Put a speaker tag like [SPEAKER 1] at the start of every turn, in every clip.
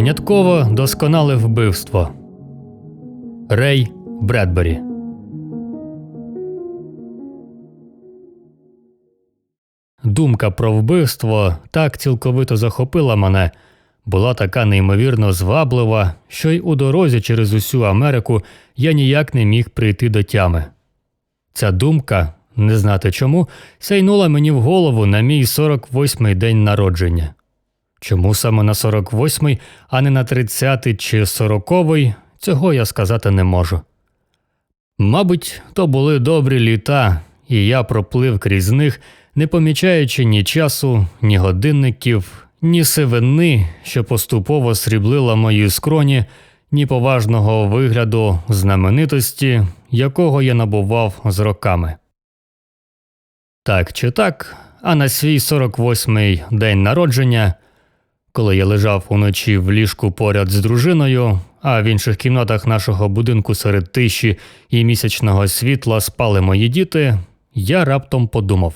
[SPEAKER 1] Винятково досконале вбивство. Рей Бредбері. Думка про вбивство так цілковито захопила мене, була така неймовірно зваблива, що й у дорозі через усю Америку я ніяк не міг прийти до тями. Ця думка, не знати чому, сяйнула мені в голову на мій 48-й день народження. Чому саме на 48-й, а не на 30-й чи 40-й, цього я сказати не можу. Мабуть, то були добрі літа, і я проплив крізь них, не помічаючи ні часу, ні годинників, ні сивини, що поступово сріблила мої скроні, ні поважного вигляду знаменитості, якого я набував з роками. Так чи так, а на свій 48-й день народження, коли я лежав уночі в ліжку поряд з дружиною, а в інших кімнатах нашого будинку серед тиші і місячного світла спали мої діти, я раптом подумав.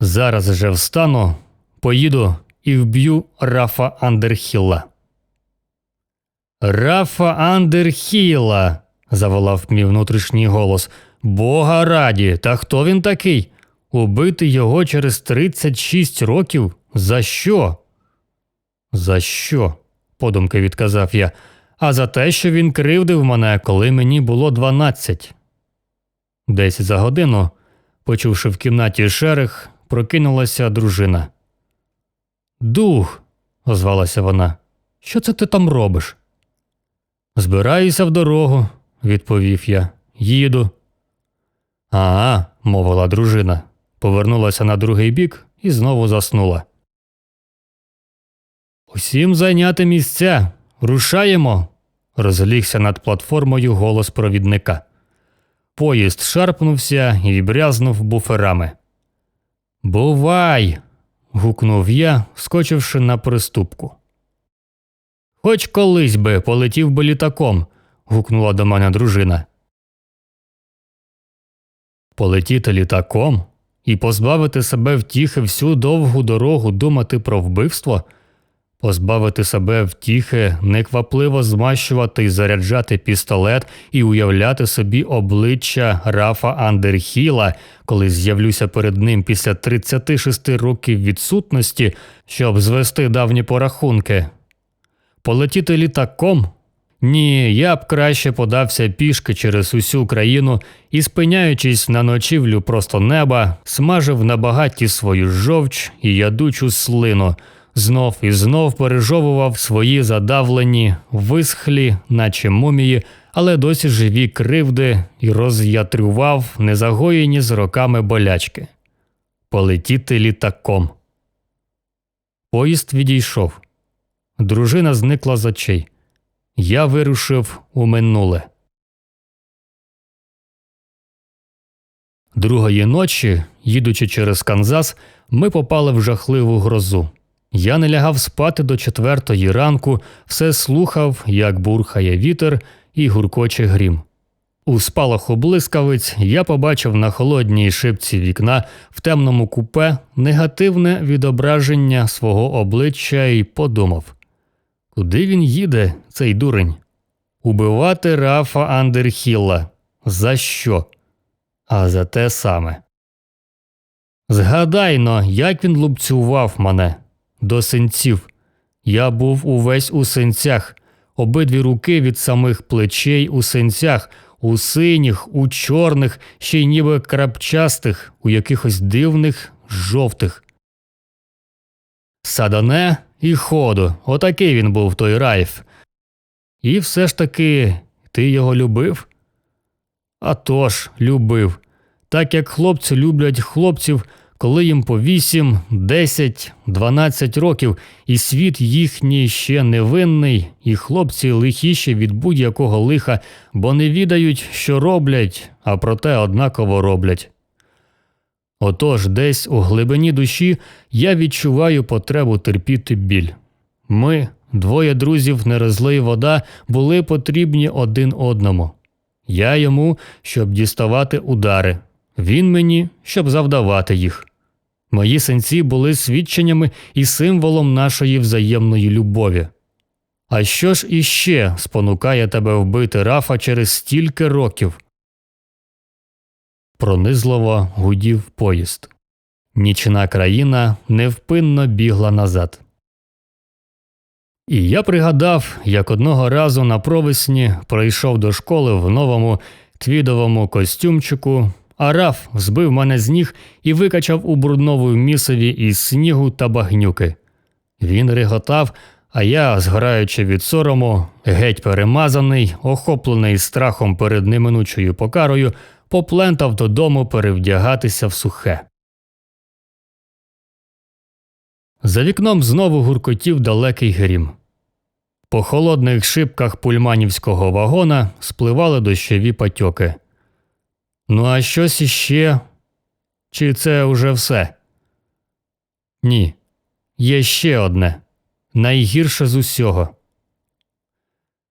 [SPEAKER 1] Зараз же встану, поїду і вб'ю Рафа Андерхілла. Рафа Андерхіла. заволав мій внутрішній голос. Бога раді, та хто він такий? Убити його через 36 років? За що? За що? подумки відказав я. А за те, що він кривдив мене, коли мені було 12. Десь за годину, почувши в кімнаті шерех, прокинулася дружина. Дух, озвалася вона. Що це ти там робиш? Збираюся в дорогу, відповів я. Їду. А, мовила дружина, повернулася на другий бік і знову заснула. Усім зайняти місця. Рушаємо. розлігся над платформою голос провідника. Поїзд шарпнувся і брязнув буферами. Бувай. гукнув я, скочивши на приступку. Хоч колись би полетів би літаком. гукнула до мене дружина. Полетіти літаком і позбавити себе втіхи всю довгу дорогу думати про вбивство, позбавити себе втіхи, неквапливо змащувати і заряджати пістолет і уявляти собі обличчя Рафа Андерхіла, коли з'явлюся перед ним після 36 років відсутності, щоб звести давні порахунки. Полетіти літаком ні, я б краще подався пішки через усю країну і, спиняючись на ночівлю просто неба, смажив на багаті свою жовч і ядучу слину, знов і знов пережовував свої задавлені, висхлі, наче мумії, але досі живі кривди і роз'ятрював незагоєні з роками болячки. Полетіти літаком. Поїзд відійшов. Дружина зникла з очей. Я вирушив у минуле. Другої ночі, їдучи через Канзас, ми попали в жахливу грозу. Я не лягав спати до четвертої ранку, все слухав, як бурхає вітер і гуркоче грім. У спалаху блискавиць я побачив на холодній шибці вікна в темному купе негативне відображення свого обличчя і подумав Куди він їде, цей дурень? Убивати Рафа Андерхілла. За що? А за те саме. Згадайно, як він лупцював мене до синців. Я був увесь у синцях, обидві руки від самих плечей у синцях, у синіх, у чорних, ще й ніби крапчастих, у якихось дивних жовтих. Садане і ходу, отакий він був той Райф. І все ж таки ти його любив? «А тож, любив. Так як хлопці люблять хлопців, коли їм по 8, 10, 12 років, і світ їхній ще невинний, і хлопці лихіші від будь-якого лиха, бо не відають, що роблять, а проте однаково роблять. Отож, десь у глибині душі я відчуваю потребу терпіти біль. Ми, двоє друзів, не розлий вода, були потрібні один одному. Я йому, щоб діставати удари, він мені, щоб завдавати їх. Мої синці були свідченнями і символом нашої взаємної любові. А що ж іще спонукає тебе вбити Рафа через стільки років? Пронизливо гудів поїзд. Нічна країна невпинно бігла назад. І я пригадав, як одного разу на провесні прийшов до школи в новому твідовому костюмчику, а Раф збив мене з ніг і викачав у брудновому місові із снігу та багнюки. Він реготав, а я, згораючи від сорому, геть перемазаний, охоплений страхом перед неминучою покарою, поплентав додому перевдягатися в сухе. За вікном знову гуркотів далекий грім. По холодних шибках пульманівського вагона спливали дощові патьоки. Ну, а щось іще? Чи це уже все? Ні. Є ще одне найгірше з усього.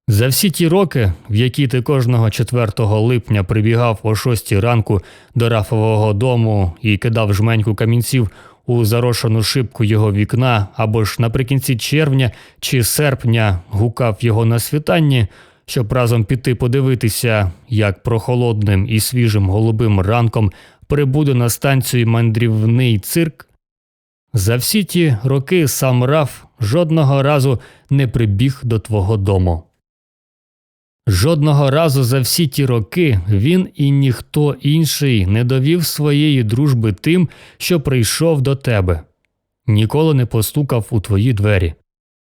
[SPEAKER 1] За всі ті роки, в які ти кожного 4 липня прибігав о 6 ранку до Рафового дому і кидав жменьку камінців у зарошену шибку його вікна або ж наприкінці червня чи серпня гукав його на світанні, щоб разом піти подивитися, як прохолодним і свіжим голубим ранком прибуде на станцію мандрівний цирк. За всі ті роки сам Раф жодного разу не прибіг до твого дому. Жодного разу за всі ті роки він і ніхто інший не довів своєї дружби тим, що прийшов до тебе, ніколи не постукав у твої двері,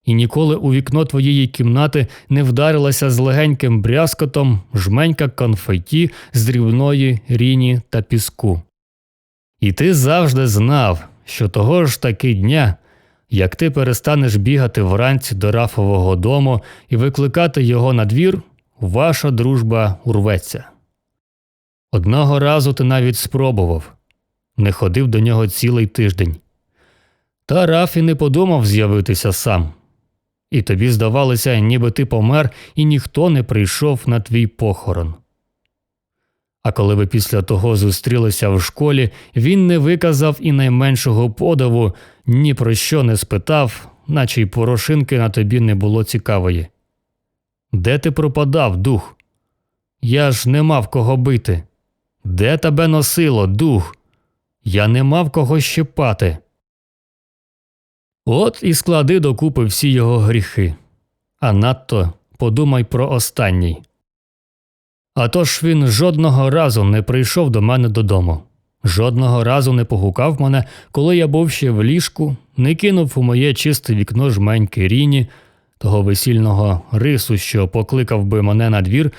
[SPEAKER 1] і ніколи у вікно твоєї кімнати не вдарилася з легеньким брязкотом жменька конфеті з дрібної ріні та піску. І ти завжди знав, що того ж таки дня, як ти перестанеш бігати вранці до Рафового дому і викликати його на двір, ваша дружба урветься. Одного разу ти навіть спробував не ходив до нього цілий тиждень. Та Раф і не подумав з'явитися сам. І тобі здавалося, ніби ти помер, і ніхто не прийшов на твій похорон. А коли ви після того зустрілися в школі, він не виказав і найменшого подиву, ні про що не спитав, наче й порошинки на тобі не було цікавої. Де ти пропадав, дух? Я ж не мав кого бити. Де тебе носило, дух? Я не мав кого щепати. От і склади докупи всі його гріхи, а надто подумай про останній. А тож він жодного разу не прийшов до мене додому, жодного разу не погукав мене, коли я був ще в ліжку, не кинув у моє чисте вікно жменьки ріні, того весільного рису, що покликав би мене на двір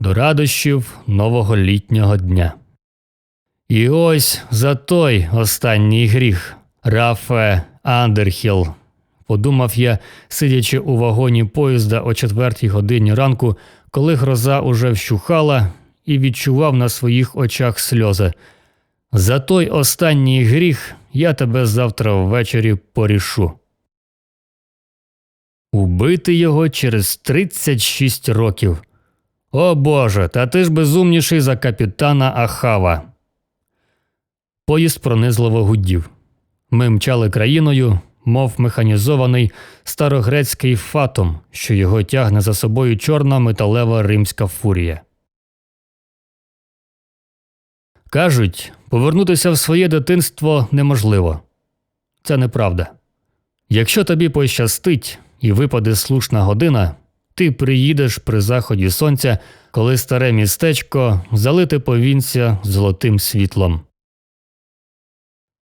[SPEAKER 1] до радощів нового літнього дня. І ось за той останній гріх, Рафе Андерхіл, подумав я, сидячи у вагоні поїзда о четвертій годині ранку, коли гроза уже вщухала і відчував на своїх очах сльози. За той останній гріх я тебе завтра ввечері порішу. Убити його через 36 років. О Боже, та ти ж безумніший за капітана Ахава. Поїзд пронизливо гудів. Ми мчали країною, мов механізований старогрецький фатум, що його тягне за собою чорна металева римська фурія. Кажуть, повернутися в своє дитинство неможливо. Це неправда. Якщо тобі пощастить і випаде слушна година, ти приїдеш при заході сонця, коли старе містечко залите повінця золотим світлом.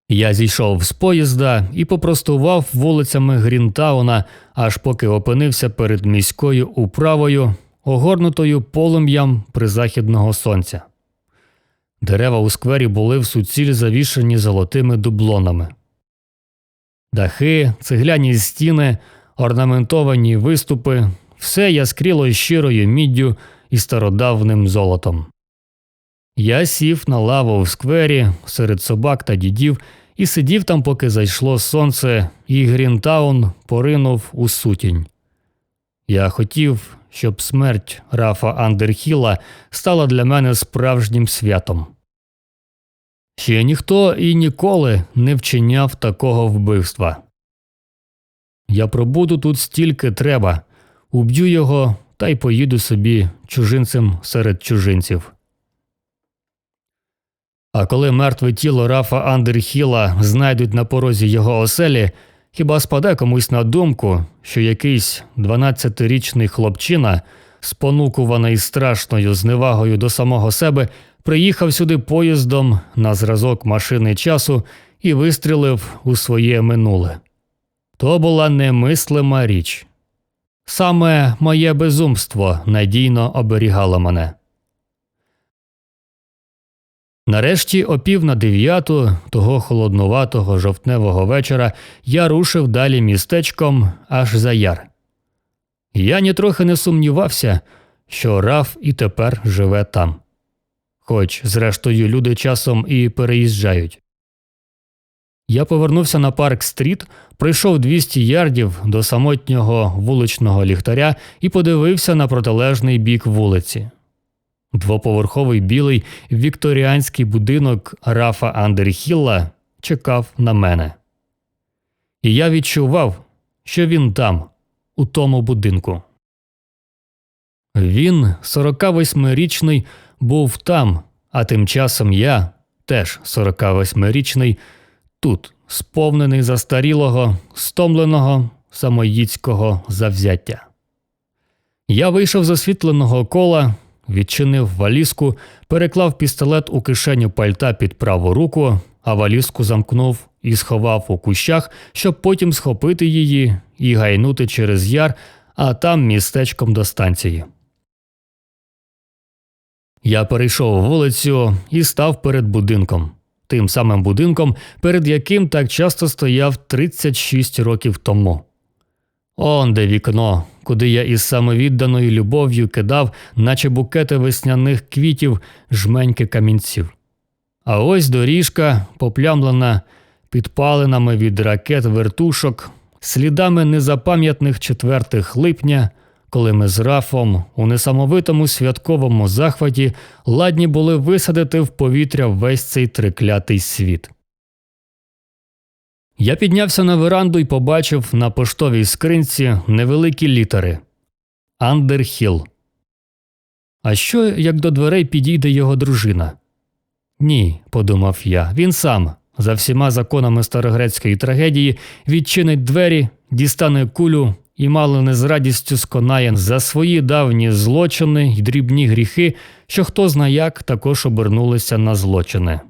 [SPEAKER 1] Я зійшов з поїзда і попростував вулицями Грінтауна, аж поки опинився перед міською управою, огорнутою полум'ям призахідного сонця. Дерева у сквері були в суціль завішені золотими дублонами. Дахи, цегляні стіни, орнаментовані виступи, все яскріло щирою міддю і стародавним золотом. Я сів на лаву в сквері серед собак та дідів і сидів там, поки зайшло сонце, і Грінтаун поринув у сутінь. Я хотів, щоб смерть Рафа Андерхіла стала для мене справжнім святом. Ще ніхто і ніколи не вчиняв такого вбивства. Я пробуду тут стільки треба, уб'ю його та й поїду собі чужинцем серед чужинців. А коли мертве тіло Рафа Андерхіла знайдуть на порозі його оселі, хіба спаде комусь на думку, що якийсь 12-річний хлопчина, спонукуваний страшною зневагою до самого себе, приїхав сюди поїздом на зразок машини часу і вистрілив у своє минуле. То була немислима річ. Саме моє безумство надійно оберігало мене. Нарешті, о пів на дев'яту того холоднуватого жовтневого вечора я рушив далі містечком аж за яр. Я нітрохи не сумнівався, що Раф і тепер живе там. Хоч, зрештою, люди часом і переїжджають. Я повернувся на парк стріт, пройшов 200 ярдів до самотнього вуличного ліхтаря і подивився на протилежний бік вулиці. Двоповерховий білий вікторіанський будинок Рафа Андерхілла чекав на мене. І я відчував, що він там, у тому будинку. Він, 48-річний, був там, а тим часом я, теж 48-річний, тут, сповнений застарілого, стомленого самоїдського завзяття. Я вийшов з освітленого кола, відчинив валізку, переклав пістолет у кишеню пальта під праву руку, а валізку замкнув і сховав у кущах, щоб потім схопити її і гайнути через яр, а там містечком до станції. Я перейшов вулицю і став перед будинком, тим самим будинком, перед яким так часто стояв 36 років тому. Он де вікно, куди я із самовідданою любов'ю кидав, наче букети весняних квітів, жменьки камінців. А ось доріжка, поплямлена підпалинами від ракет вертушок, слідами незапам'ятних 4 липня, коли ми з Рафом у несамовитому святковому захваті ладні були висадити в повітря весь цей триклятий світ. Я піднявся на веранду і побачив на поштовій скринці невеликі літери Андерхіл. А що, як до дверей підійде його дружина? Ні, подумав я, він сам, за всіма законами старогрецької трагедії, відчинить двері, дістане кулю і мало не з радістю сконає за свої давні злочини й дрібні гріхи, що хто зна як також обернулися на злочини.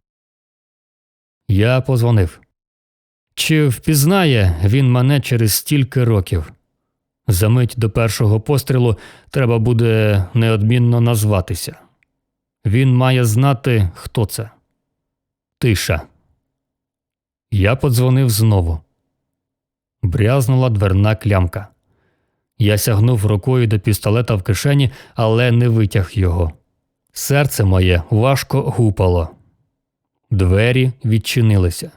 [SPEAKER 1] Я позвонив. Чи впізнає він мене через стільки років? Замить до першого пострілу треба буде неодмінно назватися. Він має знати, хто це. Тиша. Я подзвонив знову. Брязнула дверна клямка. Я сягнув рукою до пістолета в кишені, але не витяг його. Серце моє важко гупало. Двері відчинилися.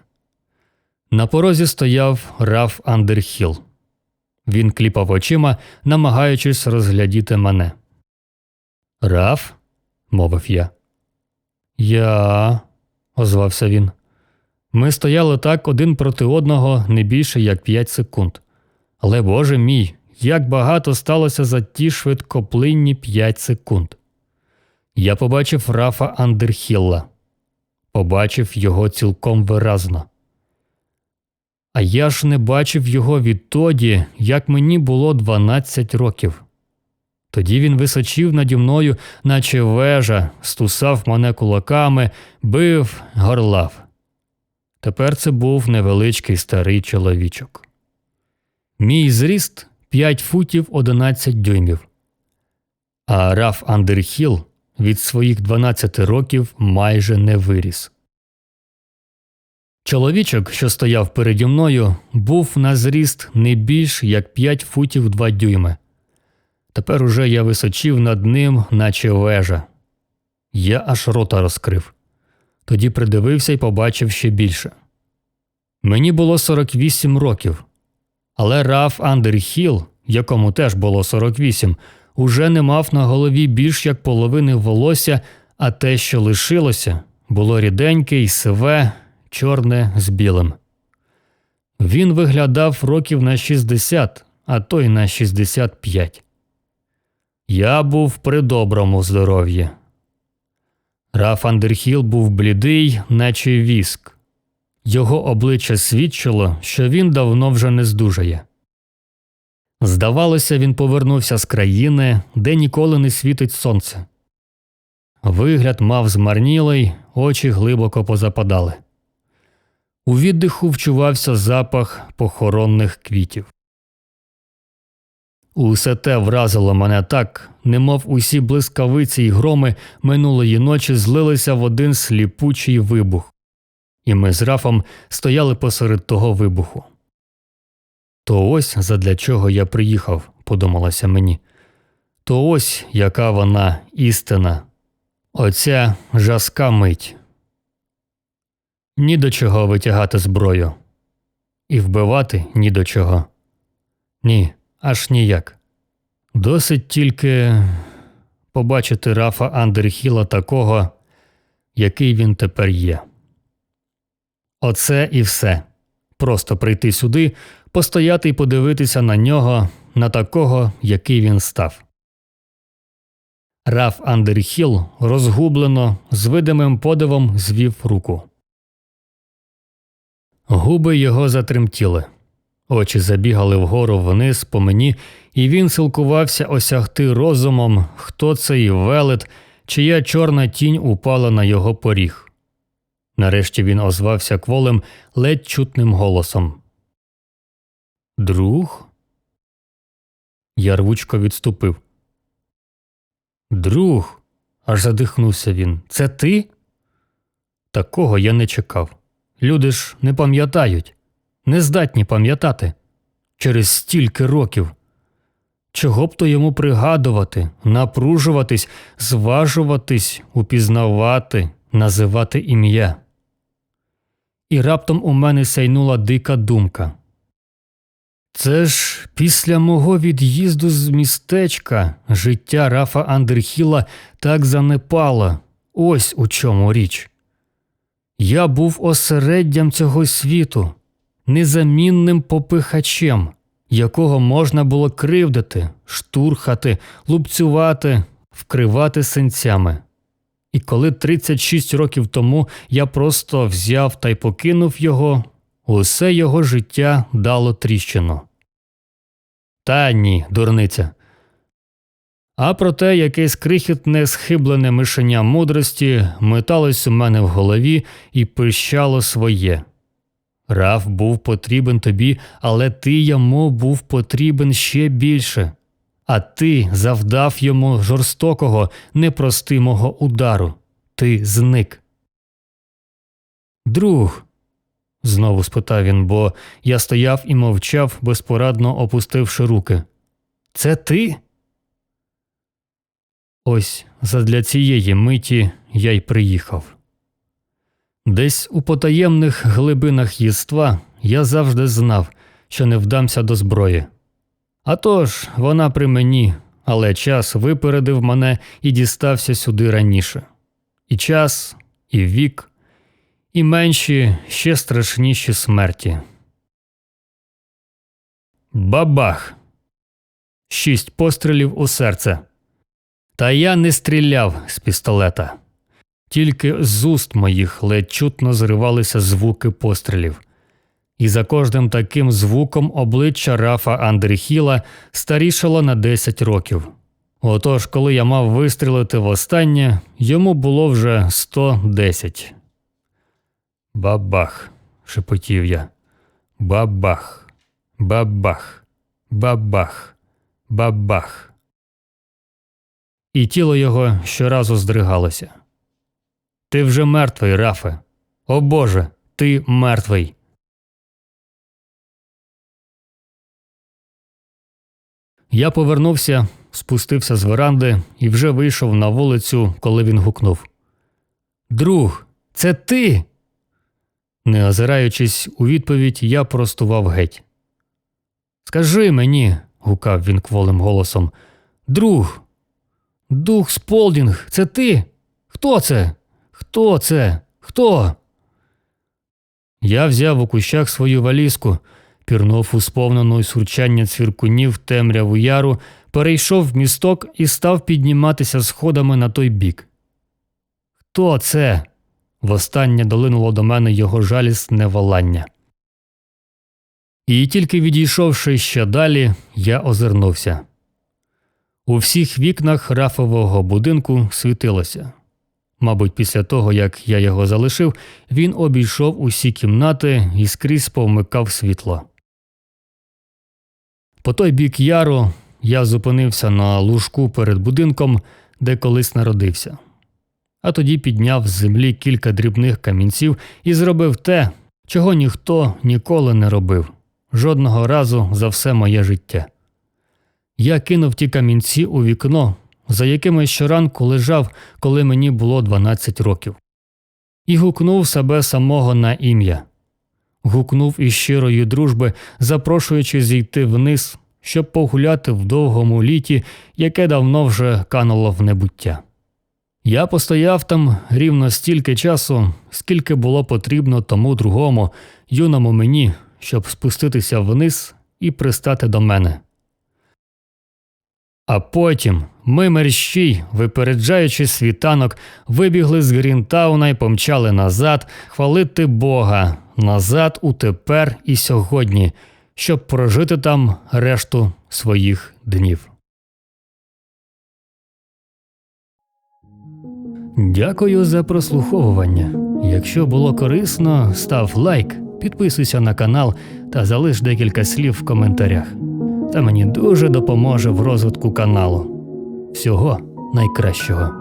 [SPEAKER 1] На порозі стояв Раф Андерхіл. Він кліпав очима, намагаючись розглядіти мене. Раф, мовив я. Я, озвався він. Ми стояли так один проти одного не більше як п'ять секунд. Але Боже мій, як багато сталося за ті швидкоплинні п'ять секунд. Я побачив Рафа Андерхілла, побачив його цілком виразно. А я ж не бачив його відтоді, як мені було 12 років. Тоді він височив наді мною, наче вежа, стусав мене кулаками, бив, горлав. Тепер це був невеличкий старий чоловічок. Мій зріст 5 футів 11 дюймів. А Раф Андерхіл від своїх 12 років майже не виріс. Чоловічок, що стояв переді мною, був на зріст не більш як 5 футів 2 дюйми. Тепер уже я височив над ним, наче вежа. Я аж рота розкрив. Тоді придивився і побачив ще більше. Мені було 48 років, але Раф Андерхіл, якому теж було 48, уже не мав на голові більш як половини волосся, а те, що лишилося, було ріденьке й сиве, чорне з білим. Він виглядав років на 60, а то й на 65. Я був при доброму здоров'ї. Раф Андерхіл був блідий, наче віск. Його обличчя свідчило, що він давно вже не здужає. Здавалося, він повернувся з країни, де ніколи не світить сонце. Вигляд мав змарнілий, очі глибоко позападали. У віддиху вчувався запах похоронних квітів. Усе те вразило мене так, немов усі блискавиці й громи минулої ночі злилися в один сліпучий вибух, і ми з Рафом стояли посеред того вибуху. То ось задля чого я приїхав, подумалося мені. То ось яка вона істина, оця жаска мить. Ні до чого витягати зброю. І вбивати ні до чого. Ні, аж ніяк. Досить тільки побачити Рафа Андерхіла такого, який він тепер є. Оце і все. Просто прийти сюди, постояти і подивитися на нього, на такого, який він став. Раф Андерхіл розгублено, з видимим подивом звів руку. Губи його затремтіли, очі забігали вгору вниз по мені, і він силкувався осягти розумом, хто цей велет, чия чорна тінь упала на його поріг. Нарешті він озвався кволим, ледь чутним голосом. Друг? Я рвучко відступив. Друг. аж задихнувся він. Це ти? Такого я не чекав. Люди ж не пам'ятають, не здатні пам'ятати через стільки років. Чого б то йому пригадувати, напружуватись, зважуватись, упізнавати, називати ім'я. І раптом у мене сяйнула дика думка. Це ж після мого від'їзду з містечка життя Рафа Андерхіла так занепало. Ось у чому річ. Я був осереддям цього світу, незамінним попихачем, якого можна було кривдити, штурхати, лупцювати, вкривати синцями. І коли 36 років тому я просто взяв та й покинув його, усе його життя дало тріщину. Та ні, дурниця. А проте якесь крихітне схиблене мишеня мудрості металось у мене в голові і пищало своє. Раф був потрібен тобі, але ти йому був потрібен ще більше, а ти завдав йому жорстокого, непростимого удару. Ти зник. Друг. знову спитав він, бо я стояв і мовчав, безпорадно опустивши руки. Це ти? Ось задля цієї миті я й приїхав. Десь у потаємних глибинах єства я завжди знав, що не вдамся до зброї. А тож, вона при мені, але час випередив мене і дістався сюди раніше. І час, і вік, і менші, ще страшніші смерті. Бабах! Шість пострілів у серце. Та я не стріляв з пістолета. Тільки з уст моїх ледь чутно зривалися звуки пострілів. І за кожним таким звуком обличчя Рафа Андріхіла старішало на 10 років. Отож, коли я мав вистрілити востаннє, йому було вже 110. Бабах, шепотів я. Бабах, бабах, бабах, бабах і тіло його щоразу здригалося. Ти вже мертвий, Рафе. О Боже, ти мертвий. Я повернувся, спустився з веранди і вже вийшов на вулицю, коли він гукнув Друг, це ти. Не озираючись у відповідь, я простував геть. Скажи мені, гукав він кволим голосом. Друг, Дух Сполдінг, це ти? Хто це? Хто це? Хто? Я взяв у кущах свою валізку, пірнув у сповнену із сурчання цвіркунів темряву яру, перейшов в місток і став підніматися сходами на той бік. Хто це? Востаннє долинуло до мене його жалісне волання. І тільки відійшовши ще далі, я озирнувся. У всіх вікнах рафового будинку світилося. Мабуть, після того, як я його залишив, він обійшов усі кімнати і скрізь повмикав світло. По той бік яру я зупинився на лужку перед будинком, де колись народився. А тоді підняв з землі кілька дрібних камінців і зробив те, чого ніхто ніколи не робив жодного разу за все моє життя. Я кинув ті камінці у вікно, за якими щоранку лежав, коли мені було 12 років, і гукнув себе самого на ім'я. Гукнув із щирої дружби, запрошуючи зійти вниз, щоб погуляти в довгому літі, яке давно вже кануло в небуття. Я постояв там рівно стільки часу, скільки було потрібно тому другому, юному мені, щоб спуститися вниз і пристати до мене. А потім ми мерщій, випереджаючи світанок, вибігли з Грінтауна і помчали назад, хвалити Бога, назад у тепер і сьогодні, щоб прожити там решту своїх днів. Дякую за прослуховування. Якщо було корисно, став лайк, підписуйся на канал та залиш декілька слів в коментарях. Це мені дуже допоможе в розвитку каналу. Всього найкращого.